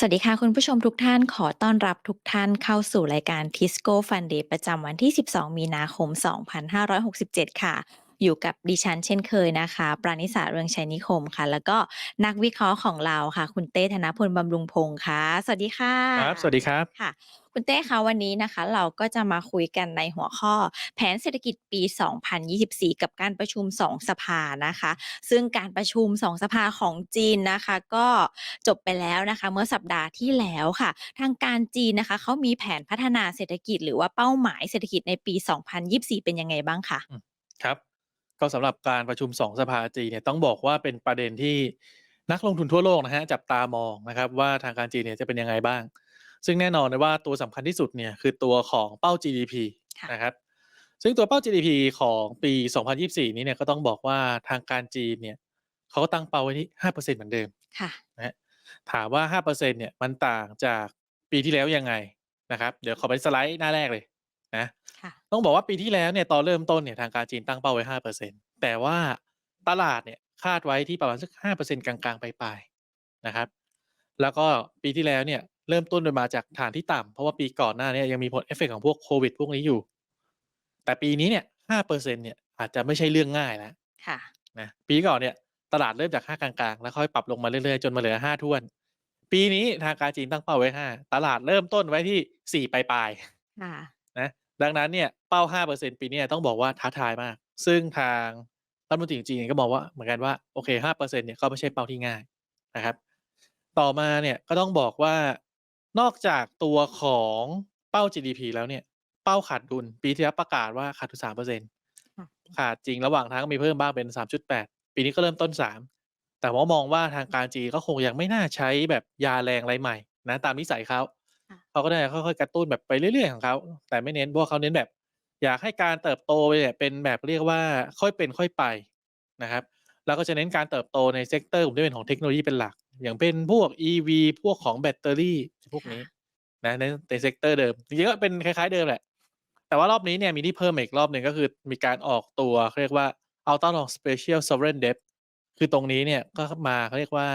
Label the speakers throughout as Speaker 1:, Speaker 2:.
Speaker 1: สวัสดีค่ะคุณผู้ชมทุกท่านขอต้อนรับทุกท่านเข้าสู่รายการ Tisco Fun Day ประจำวันที่ 12 มีนาคม 2567 ค่ะ อยู่กับดิฉันเช่นเคยนะคะ ปราณิสาเรืองชัยนิคมค่ะ แล้วก็นักวิเคราะห์ของเราค่ะ คุณเต้ธนพลบำรุงพงศ์ค่ะ สวัสดีค่ะ
Speaker 2: ครับ สวัสดีครับ
Speaker 1: ค่ะ คุณเต้คะวันนี้นะคะ เราก็จะมาคุยกันในหัวข้อ แผนเศรษฐกิจปี 2024 กับการประชุม 2 สภานะคะ ซึ่งการประชุม 2 สภาของจีนนะคะ ก็จบไปแล้วนะคะ เมื่อสัปดาห์ที่แล้วค่ะ ทางการจีนนะคะเขามีแผนพัฒนาเศรษฐกิจ หรือว่าเป้าหมายเศรษฐกิจในปี 2024 เป็นยังไงบ้างคะ?
Speaker 2: ครับ ก็สำหรับการประชุม 2 สภาจีนเนี่ยต้องบอกว่าเป็นประเด็นที่นักลงทุนทั่วโลกนะครับจับตามองนะครับว่าทางการจีนเนี่ยจะเป็นยังไงบ้าง ซึ่งแน่นอนเลยว่าตัวสำคัญที่สุดเนี่ยคือตัวของเป้า GDP
Speaker 1: ค่ะ
Speaker 2: นะครับซึ่งตัวเป้า GDP ของปี 2024 นี้เนี่ยก็ต้องบอกว่าทางการจีนเนี่ยเขาก็ตั้งเป้าไว้ที่ 5%เหมือนเดิม
Speaker 1: ค่ะ
Speaker 2: นะครับถามว่า 5%เนี่ยมันต่างจากปีที่แล้วยังไงนะครับ เดี๋ยวขอไปสไลด์หน้าแรกเลยนะ
Speaker 1: ค่ะ
Speaker 2: ต้องบอกว่าปีที่แล้วเนี่ยตอนเริ่มต้นเนี่ยทางการจีนตั้งเป้าไว้ 5%แต่ว่าตลาดเนี่ยคาดไว้ที่ประมาณสัก 5%กลางๆปลายๆนะครับ แล้วก็ปีที่แล้วเนี่ย เริ่มต้นโดยมาจากฐานที่ต่ำเพราะว่าปีก่อนหน้าเนี้ยยังมีผลเอฟเฟกต์ของพวกโควิดพวกนี้อยู่ แต่ปีนี้เนี่ย5%เนี่ยอาจจะไม่ใช่เรื่องง่ายแล้ว
Speaker 1: ค่ะ
Speaker 2: นะปีก่อนเนี่ยตลาดเริ่มจาก5กลางๆ แล้วค่อยปรับลงมาเรื่อยๆ จนมาเหลือ5ถ้วน ปีนี้ทางการจีนตั้งเป้าไว้5ตลาดเริ่มต้นไว้ที่4ปลาย
Speaker 1: ค่ะ
Speaker 2: ๆนะดังนั้นเนี่ยเป้า5%ปีเนี้ยต้องบอกว่าท้าทายมาก ซึ่งทางรัฐมนตรีจีนก็มองว่าเหมือนกันว่าโอเค5%เนี่ยก็ไม่ใช่เป้าที่ง่ายนะครับ ต่อมาเนี่ยก็ต้องบอกว่า นอกจากตัวของเป้า GDP แล้วเนี่ย เป้าขาดดุล ปีที่แล้วประกาศว่าขาดทุน3%
Speaker 1: ค่ะ
Speaker 2: ขาดจริงระหว่างทางก็มีเพิ่มบ้างเป็น3.8ปีนี้ก็เริ่มต้น3แต่ว่ามองว่าทางการจีนก็คงยังไม่น่าใช้แบบยาแรงอะไรใหม่นะตามนิสัยเขา
Speaker 1: ค่ะ
Speaker 2: เขาก็น่าจะค่อยๆกระตุ้นแบบไปเรื่อยๆของเขาแต่ไม่เน้นเพราะว่าเขาเน้นแบบ อยากให้การเติบโตเนี่ยเป็นแบบเรียกว่าค่อยเป็นค่อยไปนะครับ แล้วก็จะเน้นการเติบโตในเซกเตอร์กลุ่มที่เป็นของเทคโนโลยีเป็นหลัก อย่างเป็นพวก EV พวกของแบตเตอรี่พวกนี้นะในในเซกเตอร์เดิมจริงๆก็เป็นคล้ายๆเดิมแหละ แต่ว่ารอบนี้เนี่ยมีที่เพิ่มอีกรอบหนึ่งก็คือมีการออกตัวเขาเรียกว่า Ultra Long Special Sovereign Debt คือตรงนี้เนี่ยก็มาเขาเรียกว่า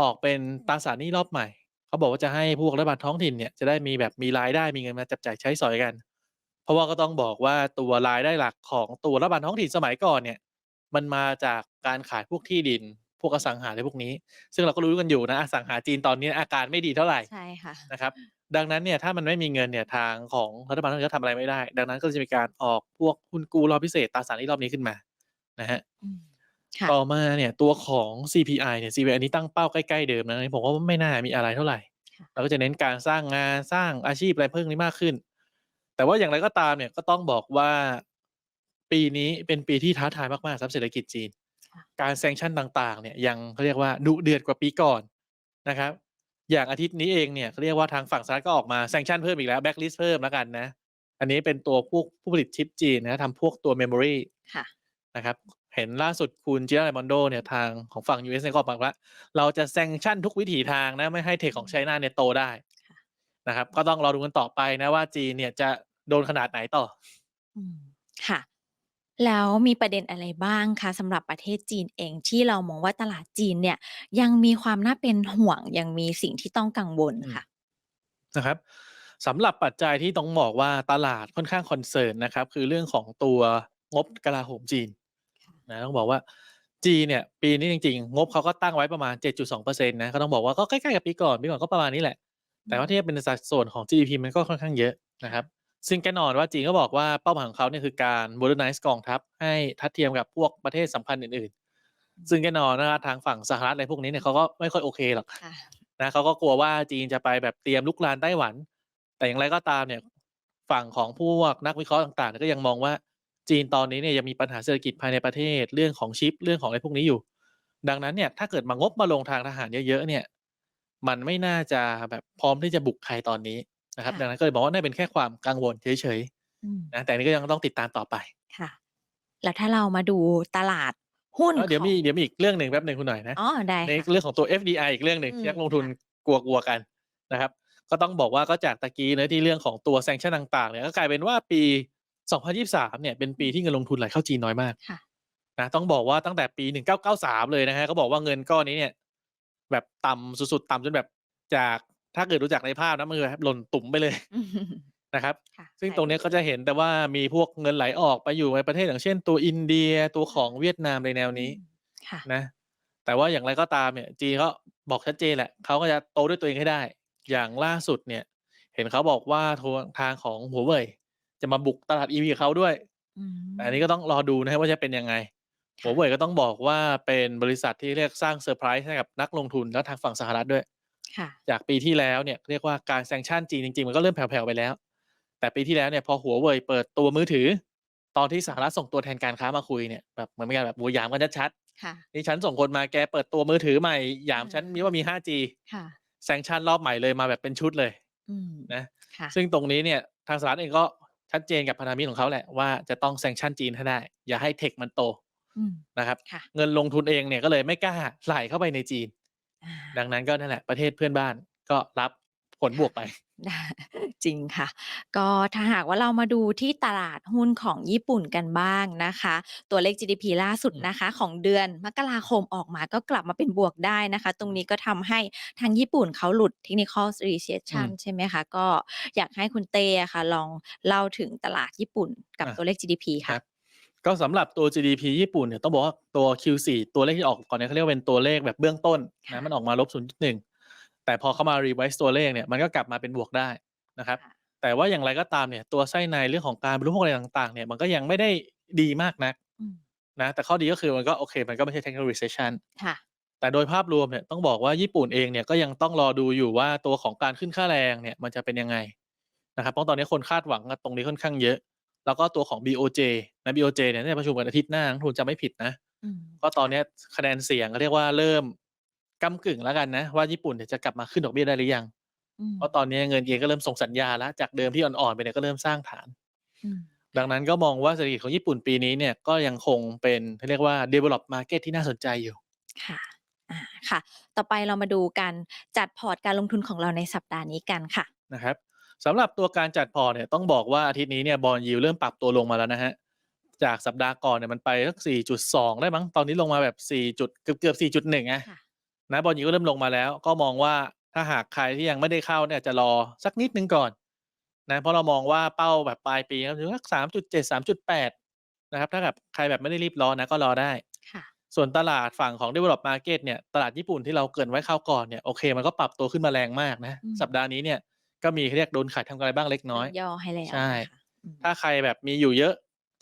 Speaker 2: ออกเป็นตราสารหนี้รอบใหม่ เขาบอกว่าจะให้พวกรัฐบาลท้องถิ่นเนี่ยจะได้มีแบบมีรายได้มีเงินมาจับจ่ายใช้สอยกัน เพราะว่าก็ต้องบอกว่าตัวรายได้หลักของตัวรัฐบาลท้องถิ่นสมัยก่อนเนี่ย มันมาจากการขายพวกที่ดิน พวกอสังหาอะไรพวกนี้ ซึ่งเราก็รู้กันอยู่นะอสังหาจีนตอนนี้อาการไม่ดีเท่าไร
Speaker 1: ใช่ค่ะ
Speaker 2: นะครับ ดังนั้นเนี่ยถ้ามันไม่มีเงินเนี่ยทางของรัฐบาลท้องถิ่นก็ทำอะไรไม่ได้ ดังนั้นก็จะมีการออกพวกหุ้นกู้รอบพิเศษตราสารหนี้รอบนี้ขึ้นมานะครับ
Speaker 1: อืมค่ะ
Speaker 2: ต่อมาเนี่ยตัวของ CPI เนี่ย CPI อันนี้ตั้งเป้าใกล้ๆเดิมนะอันนี้ผมว่าไม่น่ามีอะไรเท่าไร
Speaker 1: ค่ะ
Speaker 2: เราก็จะเน้นการสร้างงานสร้างอาชีพอะไรเพิ่มนี้มากขึ้น แต่ว่าอย่างไรก็ตามเนี่ยก็ต้องบอกว่า ปีนี้เป็นปีที่ท้าทายมากๆสำหรับเศรษฐกิจจีน
Speaker 1: ค่ะ
Speaker 2: การ sanction ต่างๆ เนี่ยยังเขาเรียกว่าดุเดือดกว่าปีก่อนนะครับ อย่างอาทิตย์นี้เองเนี่ยเขาเรียกว่าทางฝั่งสหรัฐก็ออกมา sanction เพิ่มอีกแล้ว blacklist เพิ่มแล้วกันนะ อันนี้เป็นตัวพวกผู้ผลิตชิปจีนนะทำพวกตัว memory
Speaker 1: ค่ะ
Speaker 2: นะครับ เห็นล่าสุดคุณ Gina Raimondo เนี่ยทางของฝั่ง US เนี่ยก็ออกมาว่าเราจะ sanction ทุกวิถีทางนะ ไม่ให้เทคของไชน่าเนี่ยโตได้
Speaker 1: ค่ะ
Speaker 2: นะครับ ก็ต้องรอดูกันต่อไปนะว่าจีนเนี่ยจะโดนขนาดไหนต่อ
Speaker 1: อืมค่ะ แล้วมีประเด็นอะไรบ้างคะ สำหรับประเทศจีนเอง ที่เรามองว่า ตลาดจีนเนี่ยยังมีความน่าเป็นห่วง ยังมีสิ่งที่ต้องกังวล
Speaker 2: อืม
Speaker 1: ค่ะ?
Speaker 2: นะครับ สำหรับปัจจัยที่ต้องบอกว่า ตลาดค่อนข้าง concern นะครับ คือเรื่องของตัวงบกลาโหมจีน
Speaker 1: ค่ะ
Speaker 2: นะ ต้องบอกว่า จีนเนี่ยปีนี้จริง ๆ งบเขาก็ตั้งไว้ประมาณ 7.2%นะ ก็ต้องบอกว่า ก็ใกล้ ๆ กับปีก่อน ปีก่อนก็ประมาณนี้แหละ
Speaker 1: อื
Speaker 2: แต่ว่ามเทียบเป็นสัดส่วนของ GDP มันก็ค่อนข้างเยอะนะครับ ซึ่งแน่นอนว่าจีนก็บอกว่าเป้าหมายของเขาเนี่ยคือการ modernize กองทัพให้ทัดเทียมกับพวกประเทศสำคัญอื่นๆ ซึ่งแน่นอนนะครับทางฝั่งสหรัฐอะไรพวกนี้เนี่ยเขาก็ไม่ค่อยโอเคหรอก
Speaker 1: ค่ะ
Speaker 2: นะเขาก็กลัวว่าจีนจะไปแบบเตรียมรุกรานไต้หวัน แต่อย่างไรก็ตามเนี่ยฝั่งของพวกนักวิเคราะห์ต่างๆเนี่ยก็ยังมองว่าจีนตอนนี้เนี่ยยังมีปัญหาเศรษฐกิจภายในประเทศเรื่องของชิปเรื่องของอะไรพวกนี้อยู่ ดังนั้นเนี่ยถ้าเกิดมางบมาลงทางทหารเยอะๆเนี่ย มันไม่น่าจะแบบพร้อมที่จะบุกใครตอนนี้ นะครับ
Speaker 1: ค่ะ
Speaker 2: ดังนั้นก็เลยบอกว่าน่าเป็นแค่ความกังวลเฉย
Speaker 1: อืม
Speaker 2: ๆนะแต่อันนี้ก็ยังต้องติดตามต่อไป
Speaker 1: ค่ะ แล้วถ้าเรามาดูตลาดหุ้น
Speaker 2: เออเดี๋ยว
Speaker 1: ขอ
Speaker 2: มี
Speaker 1: ง
Speaker 2: เดี๋ยวมีอีกเรื่องหนึ่งแป๊บหนึ่งคุณหน่อยนะ
Speaker 1: อ๋อ ได้
Speaker 2: ใน
Speaker 1: ค่ะ
Speaker 2: เรื่องของตัว FDI อีกเรื่องหนึ่ง
Speaker 1: อื
Speaker 2: ที่
Speaker 1: ม
Speaker 2: นักลงทุน
Speaker 1: ค่ะ
Speaker 2: กลัวๆกันนะครับ ก็ต้องบอกว่าก็จากตะกี้เนาะที่เรื่องของตัว sanction ต่างๆเนี่ยก็กลายเป็นว่าปี 2023 เนี่ยเป็นปีที่เงินลงทุนไหลเข้าจีนน้อยมาก
Speaker 1: ค่ะ
Speaker 2: นะต้องบอกว่าตั้งแต่ปี 1993 เลยนะครับเขาบอกว่าเงินก้อนนี้เนี่ย แบบต่ำสุดๆ ต่ำจนแบบจาก ถ้าเกิดดูจากในภาพนะมันคือแบบหล่นตุ๋มไปเลยนะครับ
Speaker 1: ค่ะ
Speaker 2: ซึ่ง
Speaker 1: ใช่
Speaker 2: ตรงเนี้ย
Speaker 1: ล
Speaker 2: ก็จะเห็นแต่ว่ามีพวกเงินไหลออกไปอยู่ในประเทศอย่างเช่น ตัวอินเดียตัวของเวียดนามในแนว
Speaker 1: อื
Speaker 2: นี้
Speaker 1: มค่ะ
Speaker 2: นะ แต่ว่าอย่างไรก็ตามเนี่ย จีนเขาบอกชัดเจนแหละเขาก็จะโตด้วยตัวเองให้ได้ อย่างล่าสุดเนี่ย เห็นเขาบอกว่าทวงทางของ Huawei จะมาบุกตลาด EV กับเขาด้วย
Speaker 1: อืม
Speaker 2: แต่อันนี้ก็ต้องรอดูนะครับว่าจะเป็นยังไง
Speaker 1: ค่ะ
Speaker 2: Huawei ก็ต้องบอกว่าเป็นบริษัทที่เรียกสร้างเซอร์ไพรส์ให้กับนักลงทุนและทางฝั่งสหรัฐด้วย
Speaker 1: ค่ะ
Speaker 2: จากปีที่แล้วเนี่ยเรียกว่าการ sanction จีนจริงๆ มันก็เริ่มแผ่วๆไปแล้ว แต่ปีที่แล้วเนี่ยพอ Huawei เปิดตัวมือถือ ตอนที่สหรัฐส่งตัวแทนการค้ามาคุยเนี่ยแบบเหมือนเป็นการแบบโอ้โฮหยามกันชัด
Speaker 1: ค่ะ
Speaker 2: ๆนี่ฉันส่งคนมาแกเปิดตัวมือถือใหม่หยาม
Speaker 1: อา
Speaker 2: ฉันมีว่ามี 5G
Speaker 1: ค่ะ
Speaker 2: sanction รอบใหม่เลยมาแบบเป็นชุดเลย
Speaker 1: อืม
Speaker 2: นะ
Speaker 1: ค่ะ
Speaker 2: ซึ่งตรงนี้เนี่ยทางสหรัฐเองก็ชัดเจนกับพันธมิตรของเขาแหละว่าจะต้อง sanction จีนให้ได้ อย่าให้เทคมันโต
Speaker 1: อืม
Speaker 2: นะครับ
Speaker 1: ค่ะ
Speaker 2: เงินลงทุนเองเนี่ยก็เลยไม่กล้าไหลเข้าไปในจีน
Speaker 1: อา
Speaker 2: ดังนั้นก็นั่นแหละประเทศเพื่อนบ้านก็รับผลบวกไป
Speaker 1: จริงค่ะ ก็ถ้าหากว่าเรามาดูที่ตลาดหุ้นของญี่ปุ่นกันบ้างนะคะ ตัวเลข GDP ล่าสุด
Speaker 2: อืม
Speaker 1: นะคะ ของเดือนมกราคมออกมาก็กลับมาเป็นบวกได้นะคะ ตรงนี้ก็ทำให้ทางญี่ปุ่นเขาหลุด Technical
Speaker 2: อื
Speaker 1: Recession
Speaker 2: ม
Speaker 1: ใช่ไหมคะ ก็อยากให้คุณเต้อะค่ะ ลองเล่าถึงตลาดญี่ปุ่นกับ
Speaker 2: อา
Speaker 1: ตัวเลข GDP
Speaker 2: ค
Speaker 1: ค่ะ
Speaker 2: รับ ก็สำหรับตัว GDP ญี่ปุ่นเนี่ยต้องบอกว่าตัว Q4 ตัวเลขที่ออกก่อนเนี่ยเขาเรียกว่าเป็นตัวเลขแบบเบื้องต้น
Speaker 1: ค่ะ
Speaker 2: นะมันออกมาลบ0.1 แต่พอเขามา revise ตัวเลขเนี่ยมันก็กลับมาเป็นบวกได้นะครับ
Speaker 1: ค่ะ
Speaker 2: แต่ว่าอย่างไรก็ตามเนี่ยตัวไส้ในเรื่องของการบริโภคอะไรต่างๆเนี่ยมันก็ยังไม่ได้ดีมากนัก
Speaker 1: อืม
Speaker 2: นะแต่ข้อดีก็คือมันก็โอเค มันก็ไม่ใช่ Technical Recession
Speaker 1: ค่ะ
Speaker 2: แต่โดยภาพรวมเนี่ยต้องบอกว่าญี่ปุ่นเองเนี่ยก็ยังต้องรอดูอยู่ว่าตัวของการขึ้นค่าแรงเนี่ยมันจะเป็นยังไงนะครับเพราะตอนนี้คนคาดหวังกับตรงนี้ค่อนข้างเยอะ แล้วก็ตัวของ BOJ นะ BOJ เนี่ยน่าจะประชุมกันอาทิตย์หน้านักลงทุนจำไม่ผิดนะ
Speaker 1: อืม
Speaker 2: ก็ตอนเนี้ยคะแนนเสียงก็เรียกว่าเริ่มก้ำกึ่งแล้วกันนะ ว่าญี่ปุ่นเนี่ยจะกลับมาขึ้นดอกเบี้ยได้หรือยัง
Speaker 1: อืม
Speaker 2: เพราะตอนนี้เงินเยนก็เริ่มส่งสัญญาณแล้ว จากเดิมที่อ่อนๆไปเนี่ยก็เริ่มสร้างฐาน
Speaker 1: อืม
Speaker 2: ดังนั้นก็มองว่าเศรษฐกิจของญี่ปุ่นปีนี้เนี่ยก็ยังคงเป็นเขาเรียกว่า develop market ที่น่าสนใจอยู่
Speaker 1: ค่ะอาค่ะ ต่อไปเรามาดูการจัดพอร์ตการลงทุนของเราในสัปดาห์นี้กันค่ะ
Speaker 2: นะครับ สำหรับตัวการจัดพอร์ตเนี่ยต้องบอกว่าอาทิตย์นี้เนี่ย Bond Yield เริ่มปรับตัวลงมาแล้วนะครับจากสัปดาห์ก่อนเนี่ยมันไปสัก 4.2 ได้มั้งตอนนี้ลงมาแบบ 4 จุดเกือบๆ4.1อะ
Speaker 1: ค่ะ
Speaker 2: นะ Bond Yield ก็เริ่มลงมาแล้ว ก็มองว่าถ้าหากใครที่ยังไม่ได้เข้าเนี่ยจะรอสักนิดหนึ่งก่อนนะเพราะเรามองว่าเป้าแบบปลายปีก็คือสัก 3.7 3.8 นะครับถ้าแบบใครแบบไม่ได้รีบร้อนนะก็รอได้
Speaker 1: ค่ะ
Speaker 2: ส่วนตลาดฝั่งของ develop market เนี่ยตลาดญี่ปุ่นที่เราเกริ่นไว้คราวก่อนเนี่ยโอเคมันก็ปรับตัวขึ้นมาแรงมากนะ
Speaker 1: อืม
Speaker 2: สัปดาห์นี้เนี่ย ก็มีเขาเรียกโดนขายทำกำไรบ้างเล็กน้อย
Speaker 1: ย่อให้แล้ว
Speaker 2: ใช่
Speaker 1: นะคะอืม
Speaker 2: ถ้าใครแบบมีอยู่เยอะ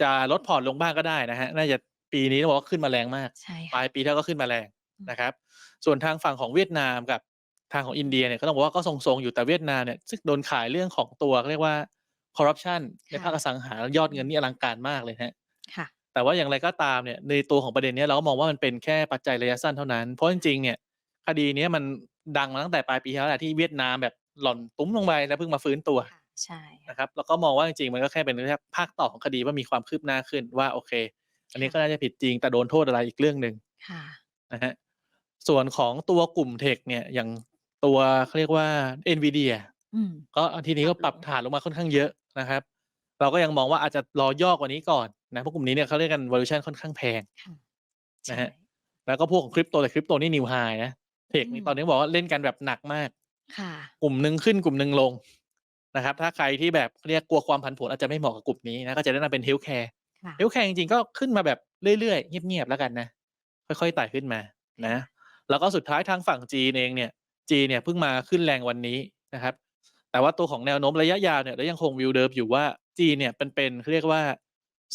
Speaker 2: จะลดพอร์ตลงบ้างก็ได้นะฮะน่าจะปีนี้ต้องบอกว่าขึ้นมาแรงมาก
Speaker 1: ใช่
Speaker 2: ปลา
Speaker 1: ค่ะ
Speaker 2: ยปีแล้วก็ขึ้นมาแรง
Speaker 1: อืม
Speaker 2: นะครับ ส่วนทางฝั่งของเวียดนามกับทางของอินเดียเนี่ยก็ต้องบอกว่าก็ทรงๆอยู่แต่เวียดนามเนี่ยซึ่งโดนขายเรื่องของตัวเขาเรียกว่าคอร์รัปชันในภาคอสังหายอดเงินนี่อลังการมากเลยนะฮะ
Speaker 1: ค่ะ
Speaker 2: แต่ว่าอย่างไรก็ตามเนี่ยในตัวของประเด็นเนี้ยเราก็มองว่ามันเป็นแค่ปัจจัยระยะสั้นเท่านั้น เพราะจริงๆเนี่ยคดีเนี้ยมันดังมาตั้งแต่ปลายปีที่แล้วแหละที่เวียดนามแบบ หล่อนตุ้มลงไปแล้วเพิ่งมาฟื้นตัว
Speaker 1: ค่ะใช่ค่ะ
Speaker 2: นะครับแล้วก็มองว่าจริงๆมันก็แค่เป็นแค่ภาคต่อของคดีว่ามีความคืบหน้าขึ้นว่าโอเค อันนี้ก็น่าจะผิดจริงแต่โดนโทษอะไรอีกเรื่องหนึ่ง
Speaker 1: ค่ะ
Speaker 2: นะฮะส่วนของตัวกลุ่มเทคเนี่ยอย่างตัวเขาเรียกว่า NVIDIA
Speaker 1: อืม
Speaker 2: ก็อาทีนี้ก็ปรับ
Speaker 1: ปรับลง
Speaker 2: ฐานลงมาค่อนข้างเยอะนะครับ เราก็ยังมองว่าอาจจะรอย่อกว่านี้ก่อนนะเพราะกลุ่มนี้เนี่ยเขาเรียกกัน valuation ค่อนข้างแพง
Speaker 1: ค่ะ
Speaker 2: นะ
Speaker 1: ใช่
Speaker 2: ฮะแล้วก็พวกของคริปโตแต่คริปโตนี่นิวไฮนะเทคนี่
Speaker 1: อืม
Speaker 2: ตอนนี้บอกว่าเล่นกันแบบหนักมาก
Speaker 1: ค่ะ
Speaker 2: กลุ่มหนึ่งขึ้นกลุ่มหนึ่งลงนะครับ ถ้าใครที่แบบเรียกกลัวความผันผวนอาจจะไม่เหมาะกับกลุ่มนี้นะก็จะแนะนำเป็นเฮลท์แคร์
Speaker 1: ค่ะ
Speaker 2: เฮลท์แคร์จริงๆก็ขึ้นมาแบบเรื่อยๆเงียบๆแล้วกันนะ ค่อยๆไต่ขึ้นมานะ แล้วก็สุดท้ายทางฝั่งจีนเองเนี่ย จีนเนี่ยเพิ่งมาขึ้นแรงวันนี้นะครับ แต่ว่าตัวของแนวโน้มระยะยาวเนี่ยเรายังคงวิวเดิมอยู่ว่าจีนเนี่ยเป็นเป็นเขาเรียกว่า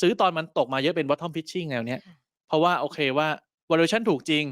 Speaker 2: ซื้อตอนมันตกมาเยอะเป็น bottom pitching แนวเนี้ย
Speaker 1: ค่ะ
Speaker 2: เพราะว่าโอเคว่า valuation ถูกจริง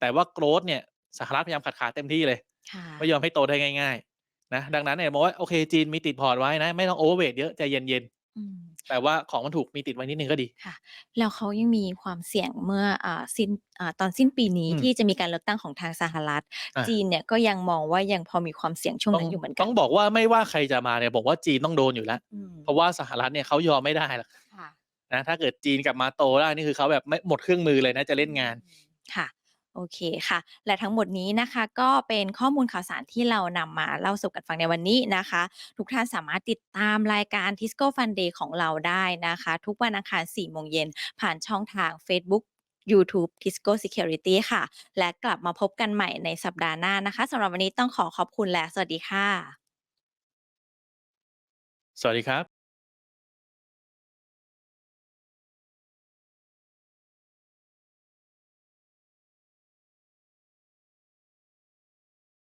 Speaker 2: แต่ว่า growth เนี่ยสหรัฐพยายามขัดขาเต็มที่เลย
Speaker 1: ค่ะ
Speaker 2: ไม่ยอมให้โตได้ง่าย ๆ นะ ดังนั้นเนี่ยมองว่าโอเคจีนมีติดพอร์ตไว้นะ ไม่ต้องโอเวอร์เวทเยอะใจเย็น
Speaker 1: อืม
Speaker 2: ๆแต่ว่าของมันถูกมีติดไว้นิดนึงก็ดี
Speaker 1: ค่ะแล้วเขายังมีความเสี่ยงเมื่ออ่าสิ้นอ่าตอนสิ้นปีนี้
Speaker 2: อืม
Speaker 1: ที่จะมีการเลือกตั้งของทางสหรัฐ
Speaker 2: อะ
Speaker 1: จีนเนี่ยก็ยังมองว่ายังพอมีความเสี่ยงช่วง
Speaker 2: ต้อ
Speaker 1: นั้
Speaker 2: ง
Speaker 1: นอยู่เหมือนกั
Speaker 2: ต้
Speaker 1: น
Speaker 2: องบอกว่าไม่ว่าใครจะมาเนี่ยบอกว่าจีนต้องโดนอยู่แล้ว
Speaker 1: อืม
Speaker 2: เพราะว่าสหรัฐเนี่ยเขายอมไม่ได้หรอก
Speaker 1: ค่ะ
Speaker 2: นะถ้าเกิดจีนกลับมาโตได้นี่คือเขาแบบไม่หมดเครื่องมือเลยนะจะเล่นงาน
Speaker 1: อืมค่ะ โอเคค่ะ และทั้งหมดนี้นะคะก็เป็นข้อมูลข่าวสารที่เรานำมาเล่าสู่กันฟังในวันนี้นะคะ ทุกท่านสามารถติดตามรายการ Tisco Fun Day ของเราได้นะคะ ทุกวันอังคาร4โมงเย็นผ่านช่องทางเฟซบุ๊ก YouTube Tisco Security ค่ะ และกลับมาพบกันใหม่ในสัปดาห์หน้านะคะสำหรับวันนี้ต้องขอขอบคุณและสวัสดีค่ะ
Speaker 2: สวัสดีครับ